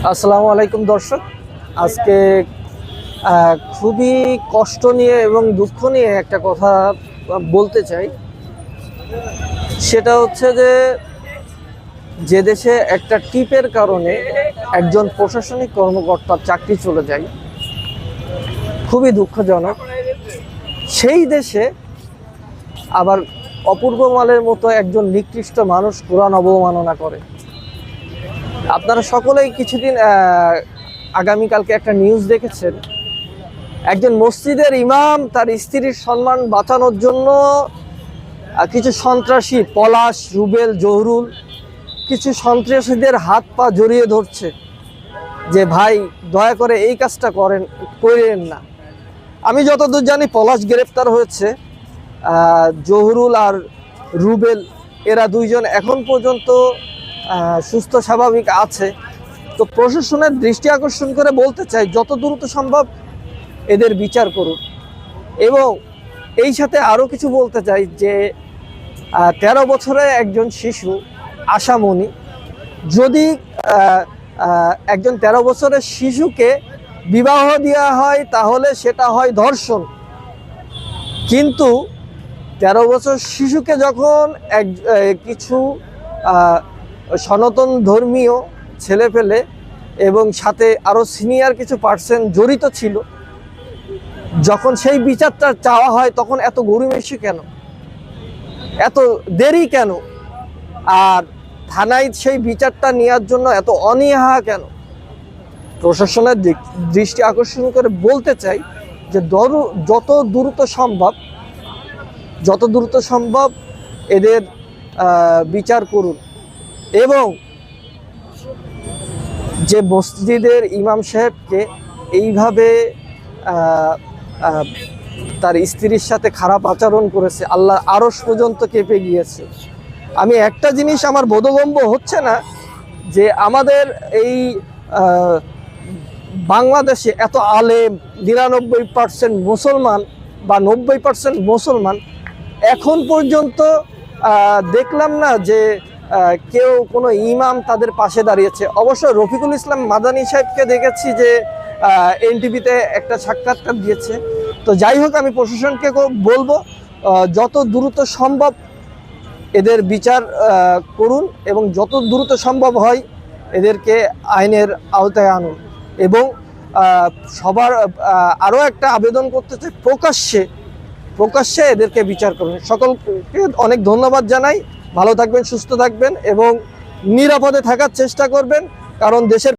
আসসালামু আলাইকুম দর্শক। আজকে খুবই কষ্ট নিয়ে এবং দুঃখ নিয়ে একটা কথা বলতে চাই। সেটা হচ্ছে যে যে দেশে একটা টিপের কারণে একজন প্রশাসনিক কর্মকর্তার চাকরি চলে যায়, খুবই দুঃখজনক। সেই দেশে আবার অপূর্ব মালের মতো একজন নিকৃষ্ট মানুষ কোরআন অবমাননা করে। আপনারা সকলেই কিছুদিন আগামীকালকে একটা নিউজ দেখেছেন। একজন মসজিদের ইমাম তার স্ত্রীর সম্মান বাঁচানোর জন্য কিছু সন্ত্রাসী, পলাশ, রুবেল, জহরুল, কিছু সন্ত্রাসীদের হাত পা জড়িয়ে ধরছে যে, ভাই, দয়া করে এই কাজটা করেন করেন না। আমি যতদূর জানি পলাশ গ্রেপ্তার হয়েছে জহরুল আর রুবেল, এরা দুইজন এখন পর্যন্ত সুস্থ, স্বাভাবিক আছে। তো প্রশাসনের দৃষ্টি আকর্ষণ করে বলতে চাই, যত দ্রুত সম্ভব এদের বিচার করুন। এবং এই সাথে আরও কিছু বলতে চাই যে তেরো বছরে একজন শিশু আশামণি, যদি একজন তেরো বছরের শিশুকে বিবাহ দেওয়া হয়, তাহলে সেটা হয় ধর্ষণ। কিন্তু তেরো বছর শিশুকে যখন এক কিছু সনাতন ধর্মীয় ছেলে পেলে এবং সাথে আরও সিনিয়র কিছু পার্সেন্ট জড়িত ছিল। যখন সেই বিচারটা চাওয়া হয়, তখন এত গরুমেশি কেন? এত দেরি কেন? আর থানায় সেই বিচারটা নেওয়ার জন্য এত অনীহা কেন? প্রশাসনের দৃষ্টি আকর্ষণ করে বলতে চাই যে, দরু, যত দ্রুত সম্ভব, যত দ্রুত সম্ভব এদের বিচার করুন। এবং যে মসজিদের ইমাম সাহেবকে এইভাবে তার স্ত্রীর সাথে খারাপ আচরণ করেছে আল্লাহ আরস পর্যন্ত কেঁপে গিয়েছে। আমি একটা জিনিস আমার বোধগম্য হচ্ছে না, যে আমাদের এই বাংলাদেশে এত আলেম, নিরানব্বই পার্সেন্ট মুসলমান বা নব্বই পার্সেন্ট মুসলমান, এখন পর্যন্ত দেখলাম না যে কেউ কোনো ইমাম তাদের পাশে দাঁড়িয়েছে। অবশ্য রফিকুল ইসলাম মাদানী সাহেবকে দেখেছি যে এনটিভিতে একটা সাক্ষাৎকার দিয়েছে। তো যাই হোক, আমি প্রশাসনকে বলব যত দ্রুত সম্ভব এদের বিচার করুন এবং যত দ্রুত সম্ভব হয় এদেরকে আইনের আওতায় আনুন এবং সবার আরও একটা আবেদন করতে চাই, প্রকাশ্যে প্রকাশ্যে এদেরকে বিচার করুন। সকলকে অনেক ধন্যবাদ জানাই। ভালো থাকবেন সুস্থ থাকবেন এবং নিরাপদে থাকার চেষ্টা করবেন কারণ দেশের